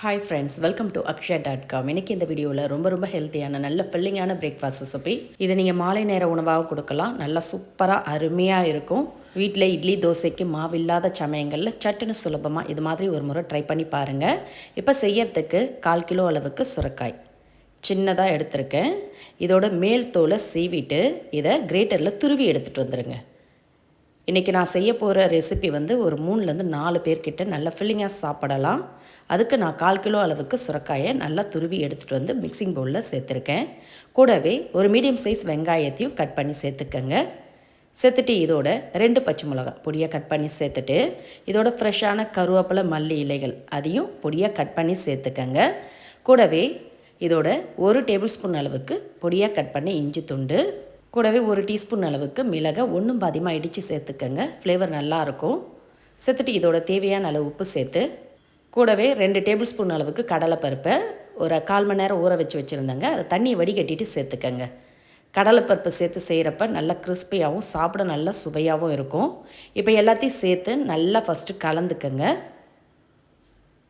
Hi friends welcome to Akshaya dot com இன்றைக்கி இந்த வீடியோவில் ரொம்ப ரொம்ப ஹெல்த்தியான நல்ல ஃபில்லிங்கான பிரேக்ஃபாஸ்ட் ரெசிபி இதை நீங்கள் மாலை நேர உணவாக கொடுக்கலாம். நல்லா சூப்பராக அருமையாக இருக்கும். வீட்டில் இட்லி தோசைக்கு மாவு இல்லாத சமயங்களில் சட்டுன்னு சுலபமாக இது மாதிரி ஒரு முறை ட்ரை பண்ணி பாருங்கள் இப்போ செய்யறதுக்கு கால் கிலோ அளவுக்கு சுரக்காய். சின்னதாக எடுத்திருக்கேன். இதோட மேல் தோலை சீவிட்டு இதை கிரேட்டரில் துருவி எடுத்துகிட்டு வந்துடுங்க இன்றைக்கி நான் செய்ய போகிற ரெசிபி வந்து ஒரு மூணுலேருந்து நாலு பேர்கிட்ட நல்லா ஃபில்லிங்காக சாப்பிடலாம். அதுக்கு நான் கால் கிலோ அளவுக்கு சுரக்காயை நல்லா துருவி எடுத்துகிட்டு வந்து மிக்சிங் பவுலில் சேர்த்துருக்கேன். கூடவே ஒரு மீடியம் சைஸ் வெங்காயத்தையும் கட் பண்ணி சேர்த்துக்கங்க. சேர்த்துட்டு இதோட ரெண்டு பச்சை மிளகா பொடியாக கட் பண்ணி சேர்த்துட்டு இதோட ஃப்ரெஷ்ஷான கருவேப்பிலை மல்லி இலைகள் அதையும் பொடியாக கட் பண்ணி சேர்த்துக்கங்க. கூடவே இதோட ஒரு டேபிள் ஸ்பூன் அளவுக்கு பொடியாக கட் பண்ணி இஞ்சி துண்டு கூடவே ஒரு டீஸ்பூன் அளவுக்கு மிளகை ஒன்றும் பாதியமாக இடித்து சேர்த்துக்கங்க. ஃப்ளேவர் நல்லாயிருக்கும் சேர்த்துட்டு இதோட தேவையான அளவு உப்பு சேர்த்து கூடவே ரெண்டு டேபிள் ஸ்பூன் அளவுக்கு கடலைப்பருப்பை ஒரு கால் மணி நேரம் ஊற வச்சு வச்சுருந்தேங்க. அதை தண்ணியை வடிகட்டிட்டு சேர்த்துக்கங்க. கடலைப்பருப்பு சேர்த்து செய்கிறப்ப நல்லா கிறிஸ்பியாகவும் சாப்பிட நல்லா சுவையாகவும் இருக்கும். இப்போ எல்லாத்தையும் சேர்த்து நல்லா ஃபஸ்ட்டு கலந்துக்கங்க.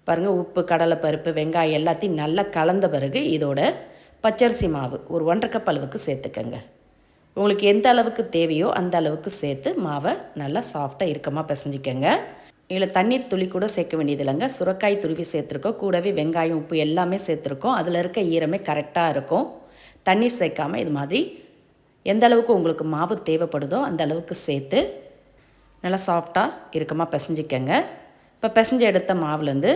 பாருங்கள் உப்பு கடலைப்பருப்பு வெங்காயம் எல்லாத்தையும் நல்லா கலந்த பிறகு இதோட பச்சரிசி மாவு ஒரு ஒன்றரை கப் அளவுக்கு சேர்த்துக்கங்க. உங்களுக்கு எந்த அளவுக்கு தேவையோ அந்த அளவுக்கு சேர்த்து மாவை நல்லா சாஃப்டாக இறுக்கமாக பிசைஞ்சிக்கங்க. இதில் தண்ணீர் துளி கூட சேர்க்க வேண்டியது இல்லைங்க சுரக்காய் துருவி சேர்த்துருக்கோம். கூடவே வெங்காயம் உப்பு எல்லாமே சேர்த்துருக்கோம். அதில் இருக்க ஈரமே கரெக்டாக இருக்கும். தண்ணீர் சேர்க்காமல் இது மாதிரி எந்த அளவுக்கு உங்களுக்கு மாவு தேவைப்படுதோ அந்த அளவுக்கு சேர்த்து நல்லா சாஃப்டாக இறுக்கமாக பிசைஞ்சிக்கங்க. இப்போ பிசைஞ்சு எடுத்த மாவுலேருந்து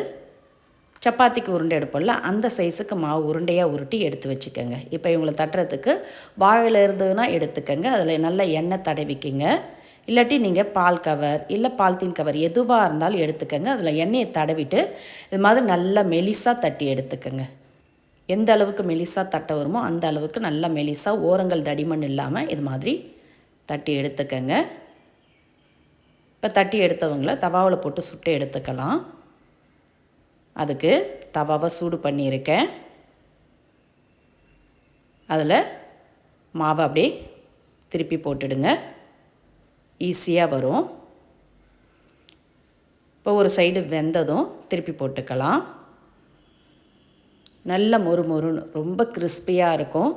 சப்பாத்திக்கு உருண்டை எடுப்போம்ல அந்த சைஸுக்கு மாவு உருண்டையாக உருட்டி எடுத்து வச்சுக்கோங்க. இப்போ இவங்களை தட்டுறதுக்கு வாழையில் இருந்ததுன்னா எடுத்துக்கோங்க. அதில் நல்லா எண்ணெய் தடவிக்கிங்க. இல்லாட்டி நீங்கள் பால் கவர் இல்லை பால்தீன் கவர் எதுவாக இருந்தாலும் எடுத்துக்கோங்க. அதில் எண்ணெயை தடவிட்டு இது மாதிரி நல்லா மெலிசாக தட்டி எடுத்துக்கோங்க. எந்த அளவுக்கு மெலிசாக தட்ட வருமோ அந்த அளவுக்கு நல்லா மெலிசாக ஓரங்கள் தடிமண் இல்லாமல் இது மாதிரி தட்டி எடுத்துக்கோங்க. இப்போ தட்டி எடுத்தவங்கள தவாவில் போட்டு சுட்டு எடுத்துக்கலாம். அதுக்கு தவாவை சூடு பண்ணியிருக்கேன். அதில் மாவை அப்படியே திருப்பி போட்டுடுங்க. ஈஸியாக வரும். இப்போ ஒரு சைடு வெந்ததும் திருப்பி போட்டுக்கலாம். நல்ல மொறு மொறுன்னு ரொம்ப கிறிஸ்பியாக இருக்கும்.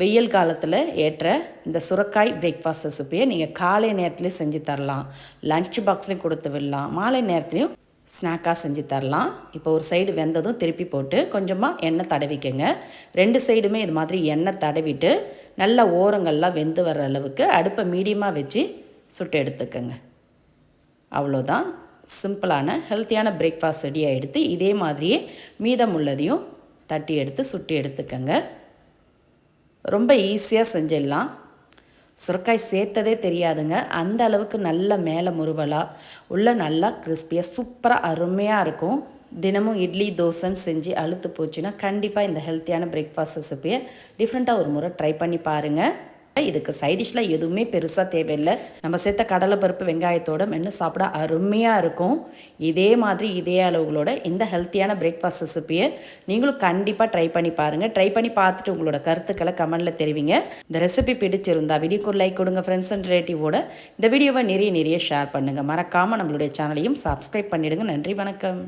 வெயில் காலத்தில் ஏற்ற இந்த சுரக்காய் பிரேக்ஃபாஸ்ட் ரெசிப்பியை நீங்கள் காலை நேரத்துலேயும் செஞ்சு தரலாம். லன்ச் பாக்ஸ்லேயும் கொடுத்து விடலாம். மாலை நேரத்துலையும் ஸ்நாக்காக செஞ்சு தரலாம். இப்போ ஒரு சைடு வெந்ததும் திருப்பி போட்டு கொஞ்சமாக எண்ணெய் தடவிக்கங்க. ரெண்டு சைடுமே இது மாதிரி எண்ணெய் தடவிட்டு நல்ல ஓரங்கள்லாம் வெந்து வர்ற அளவுக்கு அடுப்பை மீடியமாக வச்சு சுட்டு எடுத்துக்கோங்க. அவ்வளோதான். சிம்பிளான ஹெல்த்தியான பிரேக்ஃபாஸ்ட் ரெடியாக எடுத்து இதே மாதிரியே மீதம் உள்ளதையும் தட்டி எடுத்து சுட்டி எடுத்துக்கோங்க. ரொம்ப ஈஸியாக செஞ்சிடலாம். சுரக்காய் சேர்த்ததே தெரியாதுங்க. அந்த அளவுக்கு நல்ல மேலே முருவலாக உள்ளே நல்லா கிறிஸ்பியாக சூப்பராக அருமையாக இருக்கும். தினமும் இட்லி தோசைன்னு செஞ்சு அழுத்து போச்சுன்னா கண்டிப்பாக இந்த ஹெல்த்தியான பிரேக்ஃபாஸ்ட் ரெசிபியை டிஃப்ரெண்ட்டாக ஒரு முறை ட்ரை பண்ணி பாருங்கள் இதுக்கு சைடிஷில் எதுவுமே பெருசாக தேவையில்லை. நம்ம சேர்த்த கடலை பருப்பு வெங்காயத்தோட மென்று சாப்பிட அருமையாக இருக்கும். இதே மாதிரி இதே அளவுகளோட இந்த ஹெல்த்தியான பிரேக்ஃபாஸ்ட் ரெசிபியை நீங்களும் கண்டிப்பாக ட்ரை பண்ணி பாருங்கள் ட்ரை பண்ணி பார்த்துட்டு உங்களோட கருத்துக்களை கமெண்டில் தெரிவிங்க. இந்த ரெசிபி பிடிச்சிருந்தா வீடியோக்கு ஒரு லைக் கொடுங்க ஃப்ரெண்ட்ஸ் அண்ட் ரிலேட்டிவோட இந்த வீடியோவை நிறைய நிறைய ஷேர் பண்ணுங்கள் மறக்காமல் நம்மளுடைய சேனலையும் சப்ஸ்கிரைப் பண்ணிவிடுங்க நன்றி வணக்கம்.